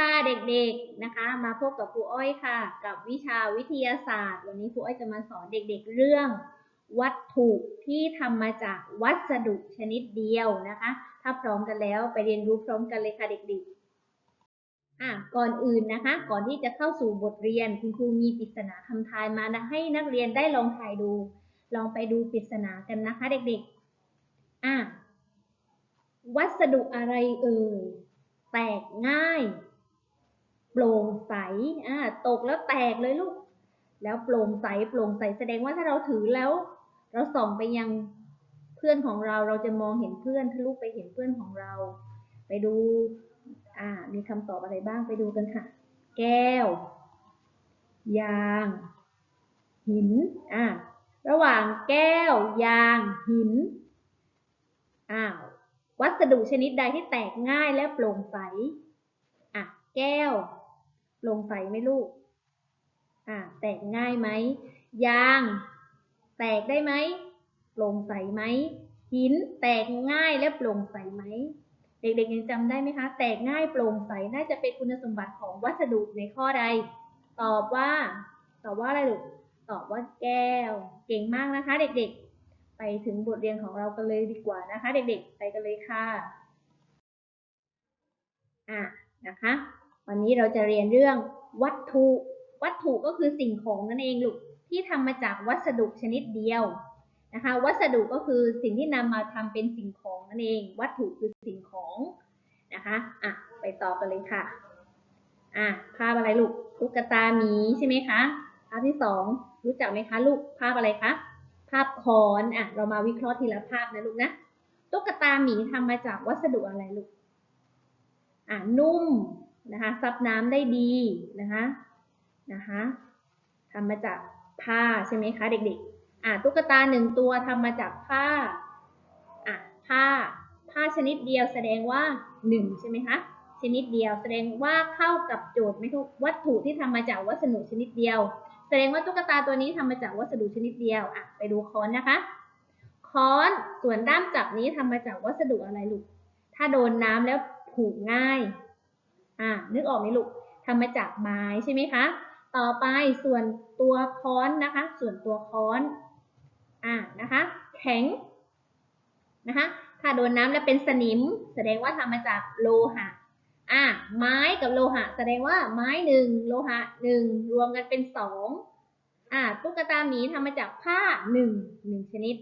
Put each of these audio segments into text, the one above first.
ค่ะเด็กๆนะคะ มาพบกับครูอ้อยค่ะ กับวิชาวิทยาศาสตร์ วันนี้ครูอ้อยจะมาสอนเด็กๆเรื่อง วัตถุที่ทำมาจากวัสดุชนิดเดียวนะคะ ถ้าพร้อมกันแล้วไปเรียนรู้พร้อมกันเลยค่ะเด็กๆอะก่อนอื่นนะคะ ก่อนที่จะเข้าสู่บทเรียนคุณครูมีปริศนาคำทายมานะให้นักเรียนได้ลองทายดู ลองไปดูปริศนากันนะคะ เด็กๆอะวัสดุอะไรเอ่ยแตกง่าย โปร่งใสอ่าตกแล้วแตกเลยลูก แล้วโปร่งใสโปร่งใสแสดงว่าถ้าเราถือแล้ว เราส่องไปยังเพื่อนของเราเราจะมองเห็นเพื่อนทะลุไปเห็นเพื่อนของเรา ไปดูอ่ามีคำตอบอะไรบ้างไปดูกันค่ะ แก้ว ยาง หินอ่าระหว่างแก้ว ยาง หินอ้าววัสดุชนิดใดที่แตกง่ายและโปร่งใสอะแก้ว โปร่งใสไหมลูก อะแตกง่ายไหม ยาง แตกได้ไหมโปร่งใสไหม หินแตกง่ายและโปร่งใสไหม เด็กๆยังจำได้ไหมคะ แตกง่ายโปร่งใส น่าจะเป็นคุณสมบัติของวัสดุในข้อใด ตอบว่า ตอบว่าอะไรลูก ตอบว่าแก้ว เก่งมากนะคะ เด็กๆ ไปถึงบทเรียนของเรากันเลยดีกว่านะคะ เด็กๆ ไปกันเลยค่ะ อะนะคะ วันนี้เราจะเรียนเรื่องวัตถุ วัตถุก็คือสิ่งของนั่นเองลูกที่ทำมาจากวัสดุชนิดเดียวนะคะ วัสดุก็คือสิ่งที่นำมาทำเป็นสิ่งของนั่นเอง วัตถุคือสิ่งของนะคะอะไปต่อกันเลยค่ะอะภาพอะไรลูกตุ๊กตาหมีใช่ไหมคะภาพที่สองรู้จักไหมคะลูกภาพอะไรคะภาพคอนอะเรามาวิเคราะห์ทีละภาพนะลูกนะตุ๊กตาหมีทำมาจากวัสดุอะไรลูกอะนุ่ม นะคะซับน้ำได้ดีนะคะนะคะทำมาจากผ้าใช่ไหมคะเด็กๆอะตุ๊กตาหนึ่งตัวทำมาจากผ้าอะผ้าผ้าชนิดเดียวแสดงว่าหนึ่งใช่ไหมคะชนิดเดียวแสดงว่าเข้ากับโจทย์ไหมทุกวัตถุที่ทำมาจากวัสดุชนิดเดียว แสดงว่าตุ๊กตาตัวนี้ทำมาจากวัสดุชนิดเดียวอะไปดูค้อนนะคะ ค้อนส่วนด้ามจับนี้ทำมาจากวัสดุอะไรลูกถ้าโดนน้ำแล้วผุง่าย อ่านึกออกไหมลูกทำมาจากไม้ใช่ไหมคะ ต่อไปส่วนตัวค้อนนะคะ ส่วนตัวค้อนอ่านะคะ แข็งนะคะ ถ้าโดนน้ำแล้วเป็นสนิม แสดงว่าทำมาจากโลหะอ่าไม้กับโลหะ แสดงว่าไม้หนึ่งโลหะหนึ่งรวมกันเป็นสองอ่าตุ๊กตาหมีทำมาจากผ้าหนึ่งหนึ่งชนิด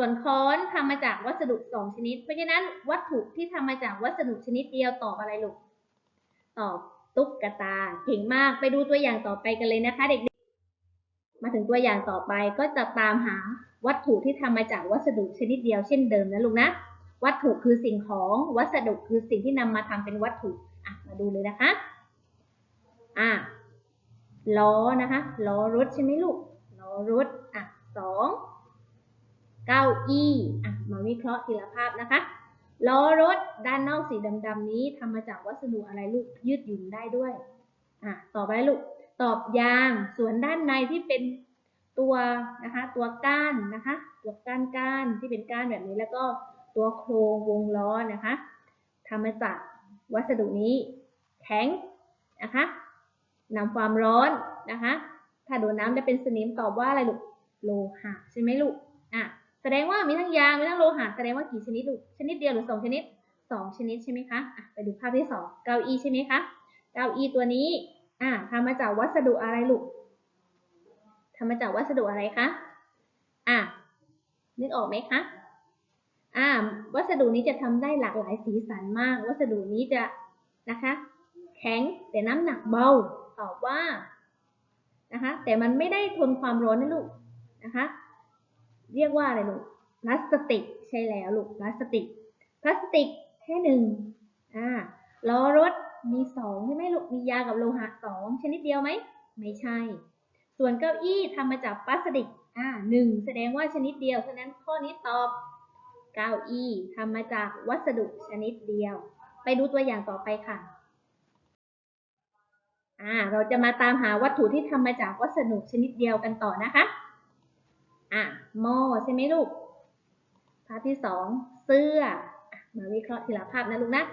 ส่วนค้อนทำมาจากวัสดุสองชนิด เพราะฉะนั้นวัตถุที่ทำมาจากวัสดุชนิดเดียวตอบอะไรลูก ตอบตุ๊กตา เก่งมาก ไปดูตัวอย่างต่อไปกันเลยนะคะ เด็กๆ มาถึงตัวอย่างต่อไปก็จะตามหาวัตถุที่ทำมาจากวัสดุชนิดเดียวเช่นเดิมนะลูกนะ วัตถุคือสิ่งของ วัสดุคือสิ่งที่นำมาทำเป็นวัตถุอะมาดูเลยนะคะ อะ ล้อนะคะ ล้อรถใช่ไหมลูก ล้อรถ อะสอง เก้าอี้อะมาวิเคราะห์ทีละภาพนะคะล้อรถด้านนอกสีดำๆนี้ทำมาจากวัสดุอะไรลูกยืดหยุ่นได้ด้วยอะต่อไปลูกตอบยาง ส่วนด้านในที่เป็นตัวนะคะตัวก้านนะคะ ตัวก้านก้านที่เป็นก้านแบบนี้แล้วก็ตัวโครงวงล้อนะคะทำมาจากวัสดุนี้แข็งนะคะนำความร้อนนะคะ ถ้าโดนน้ำจะเป็นสนิมตอบว่าอะไรลูกโลหะใช่ไหมลูกอะ แสดงว่ามีทั้งยางมีทั้งโลหะแสดงว่ากี่ชนิดลูกชนิดเดียวหรือสองชนิดสองชนิดใช่ไหมคะอะไปดูภาพที่สองเก้าอี้ใช่ไหมคะเก้าอี้ตัวนี้อะทำมาจากวัสดุอะไรลูกทำมาจากวัสดุอะไรคะอะนึกออกไหมคะอ่าวัสดุนี้จะทำได้หลากหลายสีสันมาก วัสดุนี้จะนะคะ แข็งแต่น้ำหนักเบาตอบว่านะคะ แต่มันไม่ได้ทนความร้อนนะลูกนะคะ เรียกว่าอะไรลูกพลาสติกใช่แล้วลูกพลาสติกพลาสติกแค่หนึ่งอ่าล้อรถมีสองใช่ไหมลูกมียากับโลหะสองชนิดเดียวไหมไม่ใช่ ส่วนเก้าอี้ทำมาจากพลาสติกอ่าหนึ่งแสดงว่าชนิดเดียวฉะนั้นข้อนี้ตอบเก้าอี้ทำมาจากวัสดุชนิดเดียว ไปดูตัวอย่างต่อไปค่ะอ่าเราจะมาตามหาวัตถุที่ทำมาจากวัสดุชนิดเดียวกันต่อนะคะ อะหม้อใช่ไหมลูก ภาพที่สองเสื้อ มาวิเคราะห์ทีละภาพนะลูกนะ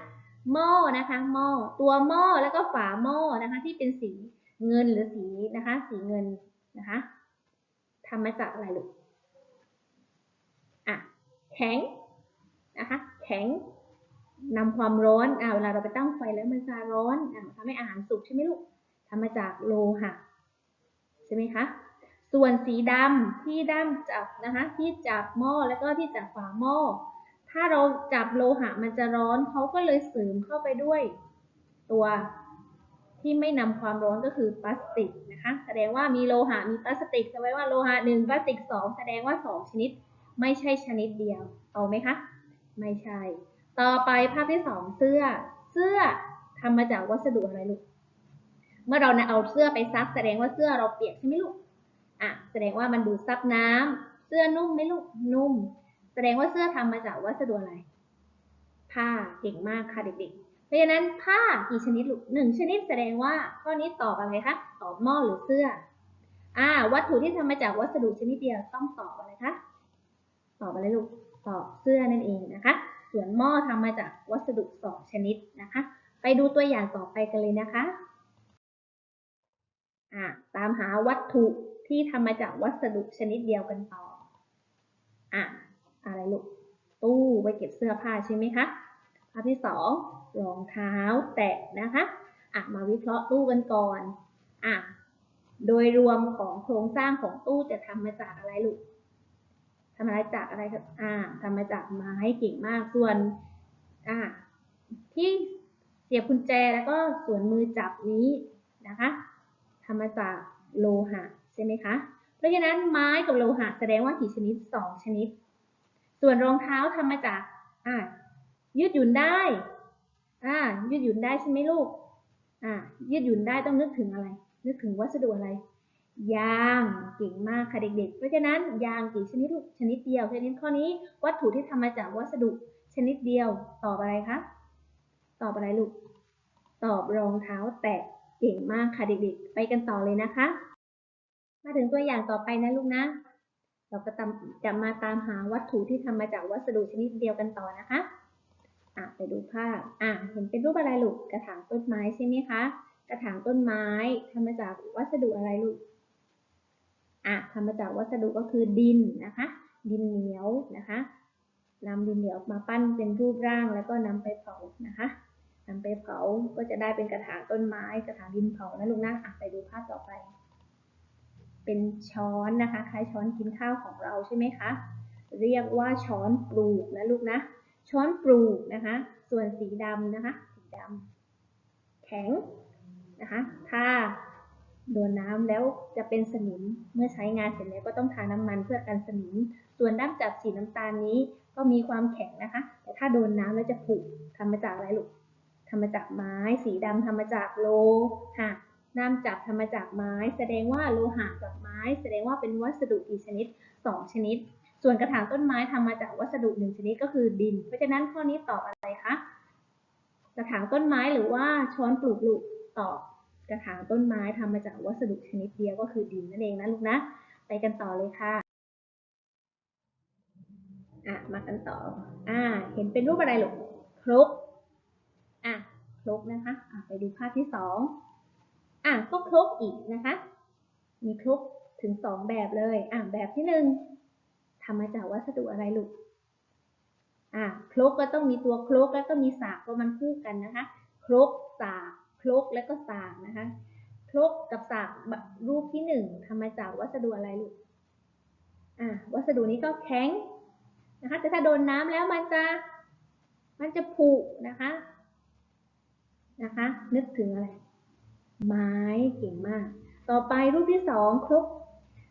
หม้อนะคะหม้อตัวหม้อแล้วก็ฝาหม้อนะคะ ที่เป็นสีเงินหรือสีนะคะ สีเงินนะคะทำมาจากอะไรลูก อะแข็งนะคะ แข็งนำความร้อนอ่าเวลาเราไปตั้งไฟแล้วมันจะร้อนอ่าทำให้อาหารสุกใช่ไหมลูกทำมาจากโลหะใช่ไหมคะ ส่วนสีดำที่ด้ามจับนะคะที่จับหม้อแล้วก็ที่จับฝาหม้อ ถ้าเราจับโลหะมันจะร้อนเขาก็เลยเสริมเข้าไปด้วย ตัวที่ไม่นำความร้อนก็คือพลาสติกนะคะ แสดงว่ามีโลหะมีพลาสติกแสดงว่าโลหะหนึ่งพลาสติกสองแสดงว่าสองชนิด ไม่ใช่ชนิดเดียวเอาไหมคะไม่ใช่ ต่อไปภาพที่สองเสื้อ เสื้อทำมาจากวัสดุอะไรลูกเมื่อเราเอาเสื้อไปซักแสดงว่าเสื้อเราเปียกใช่ไหมลูก อะแสดงว่ามันดูดซับน้ำเสื้อนุ่มไหมลูกนุ่ม แสดงว่าเสื้อทำมาจากวัสดุอะไร ผ้าเก่งมากค่ะเด็กๆ เพราะฉะนั้นผ้ากี่ชนิดลูกหนึ่งชนิดแสดงว่าข้อนี้ตอบอะไรคะตอบหม้อหรือเสื้ออ่าวัตถุที่ทำมาจากวัสดุชนิดเดียวต้องตอบอะไรคะตอบอะไรลูกตอบเสื้อนั่นเองนะคะ ส่วนหม้อทำมาจากวัสดุสองชนิดนะคะ ไปดูตัวอย่างต่อไปกันเลยนะคะอ่าตามหาวัตถุ ที่ทำมาจากวัสดุชนิดเดียวกันต่ออะอะไรลูก ตู้ไว้เก็บเสื้อผ้าใช่ไหมคะภาพที่สองรองเท้าแตะนะคะอะมาวิเคราะห์ตู้กันก่อนอะโดยรวมของโครงสร้างของตู้จะทำมาจากอะไรลูกทำมาจากอะไรครับอ่าทำมาจากไม้เก่งมาก ส่วน อ่า ที่เสียบกุญแจแล้วก็ส่วนมือจับนี้นะคะทำมาจากโลหะ ใช่ไหมคะ เพราะฉะนั้นไม้กับโลหะแสดงว่ากี่ชนิดสองชนิด ส่วนรองเท้าทำมาจากอ่ายืดหยุ่นได้อ่ายืดหยุ่นได้ใช่ไหมลูกอ่ายืดหยุ่นได้ต้องนึกถึงอะไร นึกถึงวัสดุอะไร ยางเก่งมากค่ะเด็กๆ เพราะฉะนั้นยางกี่ชนิดลูกชนิดเดียวเพราะฉะนั้นข้อนี้วัตถุที่ทำมาจากวัสดุชนิดเดียวตอบอะไรคะตอบอะไรลูก ตอบรองเท้าแตะเก่งมากค่ะเด็กๆ ไปกันต่อเลยนะคะ มาถึงตัวอย่างต่อไปนะลูกนะ เราก็จะมาตามหาวัตถุที่ทำมาจากวัสดุชนิดเดียวกันต่อนะคะ อะไปดูภาพ อะเห็นเป็นรูปอะไรลูก กระถางต้นไม้ใช่ไหมคะ กระถางต้นไม้ทำมาจากวัสดุอะไรลูก อะทำมาจากวัสดุก็คือดินนะคะ ดินเหนียวนะคะนำดินเหนียวมาปั้นเป็นรูปร่างแล้วก็นำไปเผานะคะนำไปเผาก็จะได้เป็นกระถางต้นไม้ กระถางดินเผานะลูกนะอะไปดูภาพต่อไป เป็นช้อนนะคะ คล้ายช้อนกินข้าวของเราใช่ไหมคะ เรียกว่าช้อนปลูกนะลูกนะ ช้อนปลูกนะคะ ส่วนสีดำนะคะ สีดำแข็งนะคะ ถ้าโดนน้ำแล้วจะเป็นสนิม เมื่อใช้งานเสร็จแล้วก็ต้องทาน้ำมันเพื่อกันสนิม ส่วนด้ามจับสีน้ำตาลนี้ก็มีความแข็งนะคะ แต่ถ้าโดนน้ำแล้วจะผุทำมาจากอะไรลูกทำมาจากไม้ สีดำทำมาจากโลหะ น้ำจับทำมาจากไม้ แสดงว่าโลหะกับไม้ แสดงว่าเป็นวัสดุกี่ชนิดสองชนิด ส่วนกระถางต้นไม้ทำมาจากวัสดุหนึ่งชนิดก็คือดิน เพราะฉะนั้นข้อนี้ตอบอะไรคะ กระถางต้นไม้หรือว่าช้อนปลูกลูกตอบกระถางต้นไม้ทำมาจากวัสดุชนิดเดียวก็คือดินนั่นเองนะลูกนะ ไปกันต่อเลยค่ะอะมากันต่ออ่าเห็นเป็นรูปอะไรลูกครกอะครกนะคะอะไปดูภาพที่สอง อะก็ครกอีกนะคะ มีครกถึงสองแบบเลย อะแบบที่หนึ่งทำมาจากวัสดุอะไรลูก อะครกก็ต้องมีตัวครกแล้วก็มีสากเพราะมันคู่กันนะคะ ครกสากครกแล้วก็สากนะคะครกกับสากแบบรูปที่หนึ่งทำมาจากวัสดุอะไรลูก อะวัสดุนี้ก็แข็งนะคะแต่ถ้าโดนน้ำแล้วมันจะมันจะผุนะคะ นะคะ นึกถึงอะไร ไม้เก่งมาก ต่อไปรูปที่สองครก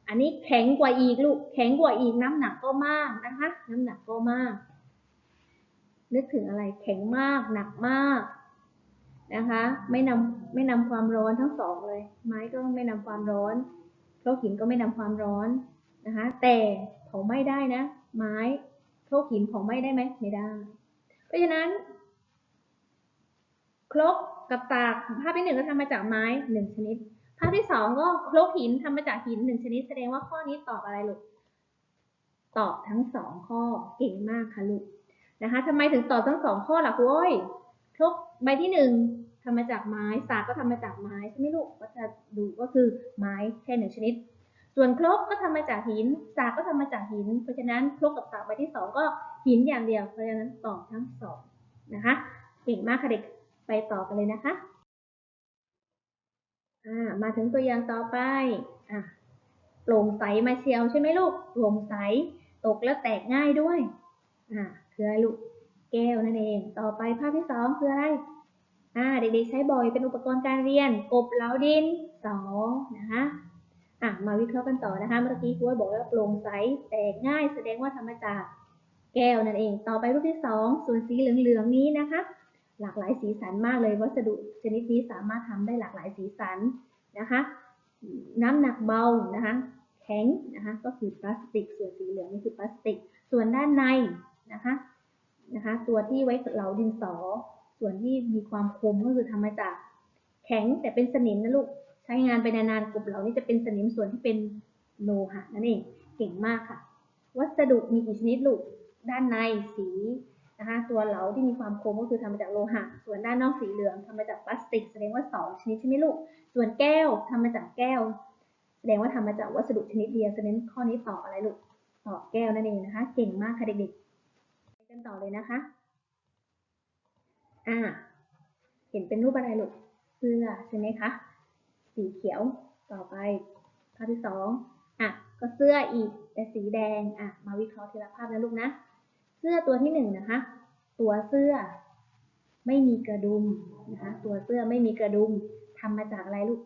อันนี้แข็งกว่าอีกลูกแข็งกว่าอีกน้ำหนักก็มากนะคะ น้ำหนักก็มาก นึกถึงอะไรแข็งมากหนักมากนะคะ ไม่นำไม่นำความร้อนทั้งสองเลย ไม้ก็ไม่นำความร้อนโลหินก็ไม่นำความร้อนนะคะ แต่เผาไหม้ได้นะ ไม้โลหินเผาไหม้ได้ไหมไม่ได้ เพราะฉะนั้น ครกกับสากภาพที่หนึ่งก็ทำมาจากไม้หนึ่งชนิด ภาพที่สองก็ครกหินทำมาจากหินหนึ่งชนิด แสดงว่าข้อนี้ตอบอะไรลูกตอบทั้งสองข้อเก่งมากค่ะลูกนะคะทำไมถึงตอบทั้งสองข้อล่ะคุณอ้อยครกใบที่หนึ่งทำมาจากไม้สากก็ทำมาจากไม้ใช่ไหมลูกก็จะดูก็คือไม้แค่หนึ่งชนิด ส่วนครกก็ทำมาจากหิน สากก็ทำมาจากหิน เพราะฉะนั้นครกกับสากใบที่สองก็หินอย่างเดียว เพราะฉะนั้นตอบทั้งสองนะคะ เก่งมากค่ะเด็ก ไปต่อกันเลยนะคะอ่ามาถึงตัวอย่างต่อไปอะโปร่งใสมาเชียวใช่ไหมลูกโปร่งใส ตกแล้วแตกง่ายด้วยอ่าคืออะไรลูกแก้วนั่นเอง ต่อไปภาพที่สองคืออะไรอ่าเด็กๆใช้บ่อยเป็นอุปกรณ์การเรียน กบเหลาดินสองนะคะอะมาวิเคราะห์กันต่อนะคะเมื่อกี้ครูบอกว่าโปร่งใสแตกง่าย แสดงว่าทำมาจากแก้วนั่นเอง ต่อไปรูปที่สองส่วนสีเหลืองๆนี้นะคะ หลากหลายสีสันมากเลย วัสดุชนิดนี้สามารถทำได้หลากหลายสีสันนะคะน้ำหนักเบานะคะแข็งนะคะก็คือพลาสติก ส่วนสีเหลืองนี่คือพลาสติก ส่วนด้านในนะคะนะคะตัวที่ไว้เหลาดินสอ ส่วนที่มีความคมก็คือทำมาจากแข็งแต่เป็นสนิมนะลูกใช้งานไปนานๆกลุ่มเหล่านี้จะเป็นสนิมส่วนที่เป็นโลหะนั่นเองเก่งมากค่ะ วัสดุมีกี่ชนิดลูกด้านในสี นะคะตัวเหลาที่มีความคมก็คือทำมาจากโลหะ ส่วนด้านนอกสีเหลืองทำมาจากพลาสติก แสดงว่าสองชนิดใช่ไหมลูก ส่วนแก้วทำมาจากแก้ว แสดงว่าทำมาจากวัสดุชนิดเดียวฉะนั้นข้อนี้ตอบอะไรลูกตอบแก้วนั่นเองนะคะ เก่งมากค่ะเด็กๆไปกันต่อเลยนะคะอ่าเห็นเป็นรูปอะไรลูกเสื้อใช่ไหมคะสีเขียวต่อไปภาพที่สองอะก็เสื้ออีกแต่สีแดงอะมาวิเคราะห์ทีละภาพนะลูกนะ สื้อตัวที่หนึ่งนะคะ ตัวเสื้อไม่มีกระดุมนะคะ ตัวเสื้อไม่มีกระดุมทำมาจากอะไรลูก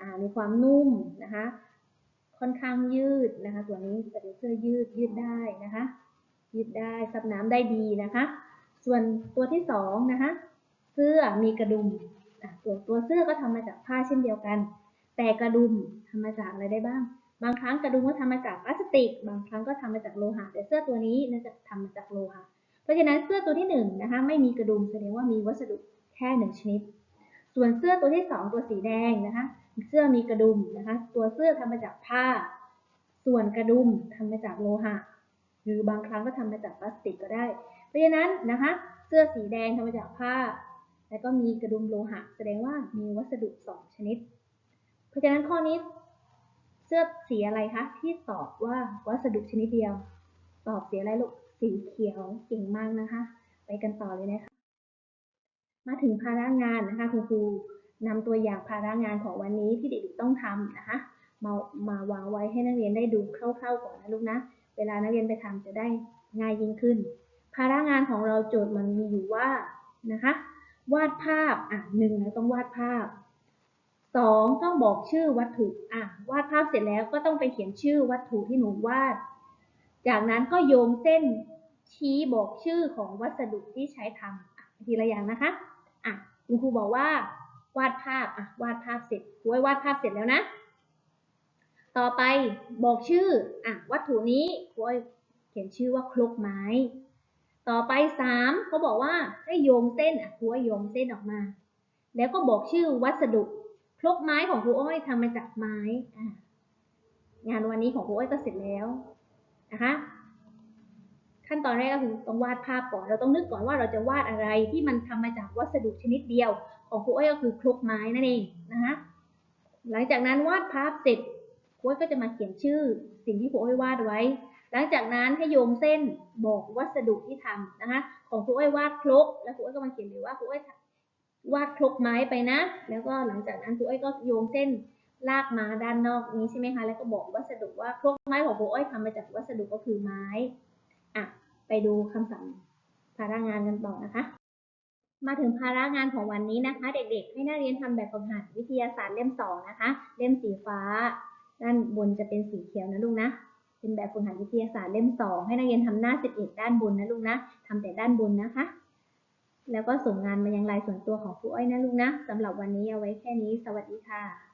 อ่า มีความนุ่มนะคะ ค่อนข้างยืดนะคะ ตัวนี้เป็นเสื้อยืดยืดได้นะคะ ยืดได้ซับน้ำได้ดีนะคะ ส่วนตัวที่สองนะคะ เสื้อมีกระดุมตัวตัวเสื้อก็ทำมาจากผ้าเช่นเดียวกัน แต่กระดุมทำมาจากอะไรได้บ้าง บางครั้งกระดุมก็ทำมาจากพลาสติก บางครั้งก็ทำมาจากโลหะ แต่เสื้อตัวนี้น่าจะทำมาจากโลหะ เพราะฉะนั้นเสื้อตัวที่หนึ่งนะคะไม่มีกระดุมแสดงว่ามีวัสดุแค่หนึ่งชนิด ส่วนเสื้อตัวที่สองตัวสีแดงนะคะ เสื้อมีกระดุมนะคะ ตัวเสื้อทำมาจากผ้า ส่วนกระดุมทำมาจากโลหะ หรือบางครั้งก็ทำมาจากพลาสติกก็ได้ เพราะฉะนั้นนะคะ เสื้อสีแดงทำมาจากผ้า แล้วก็มีกระดุมโลหะ แสดงว่ามีวัสดุสองชนิด เพราะฉะนั้นข้อนี้ สื้อสีอะไรคะที่ตอบว่าวัสดุชนิดเดียว ตอบสีอะไรลูกสีเขียวเก่งมากนะคะ ไปกันต่อเลยนะคะ มาถึงภาระงานนะคะคุณครูนำตัวอย่างภาระงานของวันนี้ที่เด็กๆต้องทำนะคะ มามาวางไว้ให้นักเรียนได้ดูคร่าวๆก่อนนะลูกนะ เวลานักเรียนไปทำจะได้ง่ายยิ่งขึ้น ภาระงานของเราโจทย์มันมีอยู่ว่านะคะ วาดภาพอะหนึ่งนะต้องวาดภาพ สองต้องบอกชื่อวัตถุอะวาดภาพเสร็จแล้วก็ต้องไปเขียนชื่อวัตถุที่หนูวาด จากนั้นก็โยงเส้นชี้บอกชื่อของวัสดุที่ใช้ทำทีละอย่างนะคะอะคุณครูบอกว่าวาดภาพอะวาดภาพเสร็จครูวาดภาพเสร็จแล้วนะ ต่อไปบอกชื่ออะวัตถุนี้ครูเขียนชื่อว่าครกไม้ ต่อไปสามเขาบอกว่าให้โยงเส้นอะครูโยงเส้นออกมา แล้วก็บอกชื่อวัสดุ ครกไม้ของครูอ้อยทำมาจากไม้งานวันนี้ของครูอ้อยก็เสร็จแล้วนะคะขั้นตอนแรกก็คือต้องวาดภาพก่อนเราต้องนึกก่อนว่าเราจะวาดอะไรที่มันทำมาจากวัสดุชนิดเดียว ของครูอ้อยก็คือครกไม้นั่นเองนะคะหลังจากนั้นวาดภาพเสร็จครูอ้อยก็จะมาเขียนชื่อ สิ่งที่ครูอ้อยวาดไว้ หลังจากนั้นให้โยงเส้นบอกวัสดุที่ทำนะคะของครูอ้อยวาดครกแล้วครูอ้อยก็มาเขียนเลยว่าครูอ้อย วาดครกไม้ไปนะ แล้วก็หลังจากนั้นครูอ้อยก็โยงเส้นลากมาด้านนอกนี้ใช่ไหมคะ แล้วก็บอกวัสดุว่าครกไม้ของครูอ้อยทำมาจากวัสดุก็คือไม้อะไปดูคำสั่งภาระงานกันต่อนะคะ มาถึงภาระงานของวันนี้นะคะ เด็กๆ ให้นักเรียนทำแบบฝึกหัดวิทยาศาสตร์เล่มสองนะคะ เล่มสีฟ้า ด้านบนจะเป็นสีเขียวนะลูกนะเป็นแบบฝึกหัดวิทยาศาสตร์เล่มสองให้นักเรียนทำหน้าสิบเอ็ดด้านบนนะลูกนะทำแต่ด้านบนนะคะ แล้วก็ส่งงานมายังไลน์ส่วนตัวของครูอ้อยนะลูกนะสำหรับวันนี้เอาไว้แค่นี้ สวัสดีค่ะ